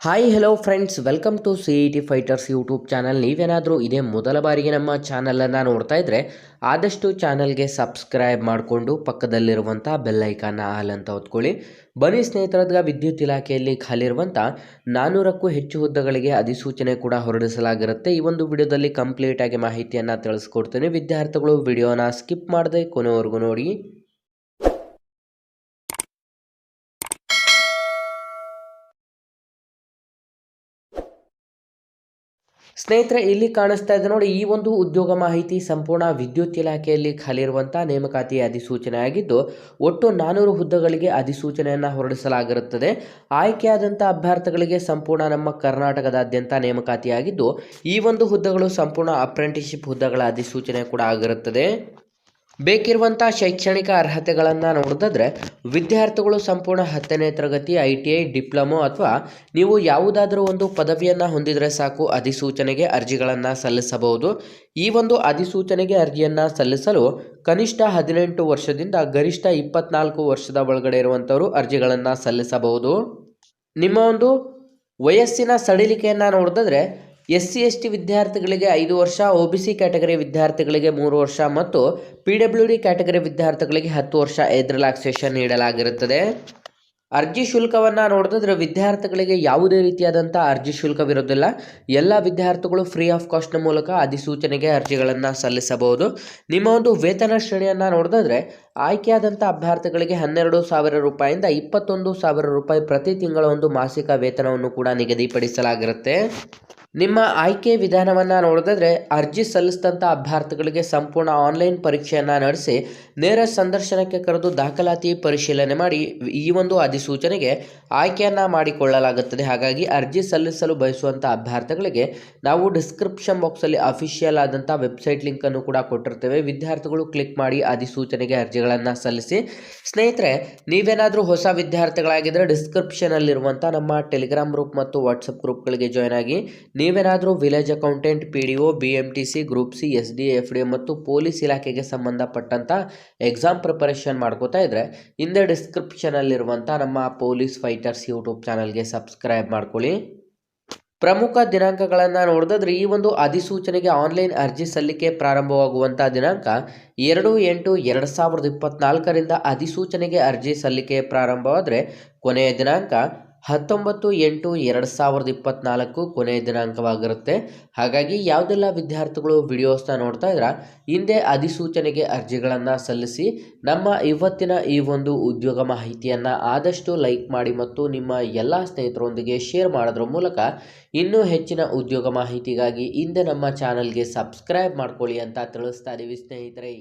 Hi hello friends welcome to C E T fighters YouTube channel ನೀವೇನಾದರೂ ಇದೇ ಮೊದಲ ಬಾರಿಗೆ ನಮ್ಮ ಚಾನಲನ್ನು ನೋಡ್ತಾ ಇದ್ದರೆ ಆದಷ್ಟು ಚಾನಲ್ಗೆ ಸಬ್ಸ್ಕ್ರೈಬ್ ಮಾಡಿಕೊಂಡು ಪಕ್ಕದಲ್ಲಿರುವಂಥ ಬೆಲ್ಲೈಕಾನ ಆಲ್ ಅಂತ ಹೊತ್ಕೊಳ್ಳಿ. ಬನ್ನಿ ಸ್ನೇಹಿತರದ್ಗ ವಿದ್ಯುತ್ ಇಲಾಖೆಯಲ್ಲಿ ಖಾಲಿರುವಂಥ ನಾನ್ನೂರಕ್ಕೂ ಹೆಚ್ಚು ಹುದ್ದೆಗಳಿಗೆ ಅಧಿಸೂಚನೆ ಕೂಡ ಹೊರಡಿಸಲಾಗಿರುತ್ತೆ. ಈ ಒಂದು ವಿಡಿಯೋದಲ್ಲಿ ಕಂಪ್ಲೀಟಾಗಿ ಮಾಹಿತಿಯನ್ನು ತಿಳಿಸ್ಕೊಡ್ತೇನೆ. ವಿದ್ಯಾರ್ಥಿಗಳು ವಿಡಿಯೋನ ಸ್ಕಿಪ್ ಮಾಡದೆ ಕೊನೆವರೆಗೂ ನೋಡಿ. ಸ್ನೇಹಿತರೆ, ಇಲ್ಲಿ ಕಾಣಿಸ್ತಾ ಇದೆ ನೋಡಿ, ಈ ಒಂದು ಉದ್ಯೋಗ ಮಾಹಿತಿ ಸಂಪೂರ್ಣ ವಿದ್ಯುತ್ ಇಲಾಖೆಯಲ್ಲಿ ಖಾಲಿರುವಂಥ ನೇಮಕಾತಿ ಅಧಿಸೂಚನೆ ಆಗಿದ್ದು ಒಟ್ಟು ನಾನೂರು ಹುದ್ದೆಗಳಿಗೆ ಅಧಿಸೂಚನೆಯನ್ನು ಹೊರಡಿಸಲಾಗಿರುತ್ತದೆ. ಆಯ್ಕೆಯಾದಂಥ ಅಭ್ಯರ್ಥಿಗಳಿಗೆ ಸಂಪೂರ್ಣ ನಮ್ಮ ಕರ್ನಾಟಕದಾದ್ಯಂತ ನೇಮಕಾತಿಯಾಗಿದ್ದು, ಈ ಒಂದು ಹುದ್ದೆಗಳು ಸಂಪೂರ್ಣ ಅಪ್ರೆಂಟಿಸ್ಶಿಪ್ ಹುದ್ದೆಗಳ ಅಧಿಸೂಚನೆ ಕೂಡ ಆಗಿರುತ್ತದೆ. ಬೇಕಿರುವಂಥ ಶೈಕ್ಷಣಿಕ ಅರ್ಹತೆಗಳನ್ನು ನೋಡಿದ್ರೆ ವಿದ್ಯಾರ್ಥಿಗಳು ಸಂಪೂರ್ಣ ಹತ್ತನೇ ತರಗತಿ, ಐ ಟಿ ಐ, ಡಿಪ್ಲೊಮೊ ಅಥವಾ ನೀವು ಯಾವುದಾದರೂ ಒಂದು ಪದವಿಯನ್ನು ಹೊಂದಿದರೆ ಸಾಕು ಅಧಿಸೂಚನೆಗೆ ಅರ್ಜಿಗಳನ್ನು ಸಲ್ಲಿಸಬಹುದು. ಈ ಒಂದು ಅಧಿಸೂಚನೆಗೆ ಅರ್ಜಿಯನ್ನು ಸಲ್ಲಿಸಲು ಕನಿಷ್ಠ ಹದಿನೆಂಟು ವರ್ಷದಿಂದ ಗರಿಷ್ಠ ಇಪ್ಪತ್ನಾಲ್ಕು ವರ್ಷದ ಒಳಗಡೆ ಇರುವಂಥವರು ಅರ್ಜಿಗಳನ್ನು ಸಲ್ಲಿಸಬಹುದು. ನಿಮ್ಮ ಒಂದು ವಯಸ್ಸಿನ ಸಡಿಲಿಕೆಯನ್ನು ನೋಡಿದ್ರೆ ಎಸ್ ಸಿ ಎಸ್ ಟಿ ವಿದ್ಯಾರ್ಥಿಗಳಿಗೆ ಐದು ವರ್ಷ, ಒ ಬಿ ಸಿ ಕ್ಯಾಟಗರಿ ವಿದ್ಯಾರ್ಥಿಗಳಿಗೆ ಮೂರು ವರ್ಷ ಮತ್ತು ಪಿ ಡಬ್ಲ್ಯೂ ಡಿ ಕ್ಯಾಟಗರಿ ವಿದ್ಯಾರ್ಥಿಗಳಿಗೆ ಹತ್ತು ವರ್ಷ ಏಜ್ ರಿಲ್ಯಾಕ್ಸೇಷನ್ ನೀಡಲಾಗಿರುತ್ತದೆ. ಅರ್ಜಿ ಶುಲ್ಕವನ್ನು ನೋಡಿದ್ರೆ ವಿದ್ಯಾರ್ಥಿಗಳಿಗೆ ಯಾವುದೇ ರೀತಿಯಾದಂಥ ಅರ್ಜಿ ಶುಲ್ಕವಿರೋದಿಲ್ಲ ಎಲ್ಲ ವಿದ್ಯಾರ್ಥಿಗಳು ಫ್ರೀ ಆಫ್ ಕಾಸ್ಟ್ನ ಮೂಲಕ ಅಧಿಸೂಚನೆಗೆ ಅರ್ಜಿಗಳನ್ನು ಸಲ್ಲಿಸಬಹುದು. ನಿಮ್ಮ ಒಂದು ವೇತನ ಶ್ರೇಣಿಯನ್ನು ನೋಡಿದ್ರೆ ಆಯ್ಕೆಯಾದಂಥ ಅಭ್ಯರ್ಥಿಗಳಿಗೆ ಹನ್ನೆರಡು ಸಾವಿರ ರೂಪಾಯಿಂದ ಇಪ್ಪತ್ತೊಂದು ಸಾವಿರ ರೂಪಾಯಿ ಪ್ರತಿ ತಿಂಗಳ ಒಂದು ಮಾಸಿಕ ವೇತನವನ್ನು ಕೂಡ ನಿಗದಿಪಡಿಸಲಾಗಿರುತ್ತೆ. ನಿಮ್ಮ ಆಯ್ಕೆ ವಿಧಾನವನ್ನು ನೋಡಿದ್ರೆ ಅರ್ಜಿ ಸಲ್ಲಿಸಿದಂಥ ಅಭ್ಯರ್ಥಿಗಳಿಗೆ ಸಂಪೂರ್ಣ ಆನ್ಲೈನ್ ಪರೀಕ್ಷೆಯನ್ನು ನಡೆಸಿ ನೇರ ಸಂದರ್ಶನಕ್ಕೆ ಕರೆದು ದಾಖಲಾತಿ ಪರಿಶೀಲನೆ ಮಾಡಿ ಈ ಒಂದು ಅಧಿಸೂಚನೆಗೆ ಆಯ್ಕೆಯನ್ನು ಮಾಡಿಕೊಳ್ಳಲಾಗುತ್ತದೆ. ಹಾಗಾಗಿ ಅರ್ಜಿ ಸಲ್ಲಿಸಲು ಬಯಸುವಂಥ ಅಭ್ಯರ್ಥಿಗಳಿಗೆ ನಾವು ಡಿಸ್ಕ್ರಿಪ್ಷನ್ ಬಾಕ್ಸಲ್ಲಿ ಅಫಿಷಿಯಲ್ ಆದಂಥ ವೆಬ್ಸೈಟ್ ಲಿಂಕನ್ನು ಕೂಡ ಕೊಟ್ಟಿರ್ತೇವೆ. ವಿದ್ಯಾರ್ಥಿಗಳು ಕ್ಲಿಕ್ ಮಾಡಿ ಅಧಿಸೂಚನೆಗೆ ಅರ್ಜಿಗಳನ್ನು ಸಲ್ಲಿಸಿ. ಸ್ನೇಹಿತರೆ, ನೀವೇನಾದರೂ ಹೊಸ ವಿದ್ಯಾರ್ಥಿಗಳಾಗಿದ್ದರೆ ಡಿಸ್ಕ್ರಿಪ್ಷನಲ್ಲಿರುವಂಥ ನಮ್ಮ ಟೆಲಿಗ್ರಾಮ್ ಗ್ರೂಪ್ ಮತ್ತು ವಾಟ್ಸಪ್ ಗ್ರೂಪ್ಗಳಿಗೆ ಜಾಯ್ನ್ ಆಗಿ ನೀವೇನಾದರೂ village accountant, P D O, B M T C, group C, S D F D ಮತ್ತು ಪೊಲೀಸ್ ಇಲಾಖೆಗೆ ಸಂಬಂಧಪಟ್ಟಂಥ ಎಕ್ಸಾಮ್ ಪ್ರಿಪರೇಷನ್ ಮಾಡ್ಕೋತಾ ಇದ್ದರೆ ಹಿಂದೆ ಡಿಸ್ಕ್ರಿಪ್ಷನಲ್ಲಿರುವಂಥ ನಮ್ಮ ಪೊಲೀಸ್ ಫೈಟರ್ಸ್ ಯೂಟ್ಯೂಬ್ ಚಾನಲ್ಗೆ ಸಬ್ಸ್ಕ್ರೈಬ್ ಮಾಡ್ಕೊಳ್ಳಿ. ಪ್ರಮುಖ ದಿನಾಂಕಗಳನ್ನು ನೋಡಿದ್ರೆ ಈ ಒಂದು ಅಧಿಸೂಚನೆಗೆ ಆನ್ಲೈನ್ ಅರ್ಜಿ ಸಲ್ಲಿಕೆ ಪ್ರಾರಂಭವಾಗುವಂಥ ದಿನಾಂಕ ಎರಡು ಎಂಟು ಎರಡು ಸಾವಿರದ ಇಪ್ಪತ್ತ್ನಾಲ್ಕರಿಂದ ಅಧಿಸೂಚನೆಗೆ ಅರ್ಜಿ ಸಲ್ಲಿಕೆ ಪ್ರಾರಂಭವಾದರೆ ಕೊನೆಯ ದಿನಾಂಕ ಹತ್ತೊಂಬತ್ತು ಎಂಟು ಎರಡು ಸಾವಿರದ ಇಪ್ಪತ್ತ್ನಾಲ್ಕು ಕೊನೆಯ ದಿನಾಂಕವಾಗಿರುತ್ತೆ. ಹಾಗಾಗಿ ಯಾವುದೆಲ್ಲ ವಿದ್ಯಾರ್ಥಿಗಳು ವಿಡಿಯೋಸ್ನ ನೋಡ್ತಾ ಇದ್ರ, ಹಿಂದೆ ಅಧಿಸೂಚನೆಗೆ ಅರ್ಜಿಗಳನ್ನು ಸಲ್ಲಿಸಿ, ನಮ್ಮ ಇವತ್ತಿನ ಈ ಒಂದು ಉದ್ಯೋಗ ಮಾಹಿತಿಯನ್ನು ಆದಷ್ಟು ಲೈಕ್ ಮಾಡಿ ಮತ್ತು ನಿಮ್ಮ ಎಲ್ಲ ಸ್ನೇಹಿತರೊಂದಿಗೆ ಶೇರ್ ಮಾಡೋದ್ರ ಮೂಲಕ ಇನ್ನೂ ಹೆಚ್ಚಿನ ಉದ್ಯೋಗ ಮಾಹಿತಿಗಾಗಿ ಹಿಂದೆ ನಮ್ಮ ಚಾನಲ್ಗೆ ಸಬ್ಸ್ಕ್ರೈಬ್ ಮಾಡ್ಕೊಳ್ಳಿ ಅಂತ ತಿಳಿಸ್ತಾ ಇದ್ದೀವಿ ಸ್ನೇಹಿತರೆ.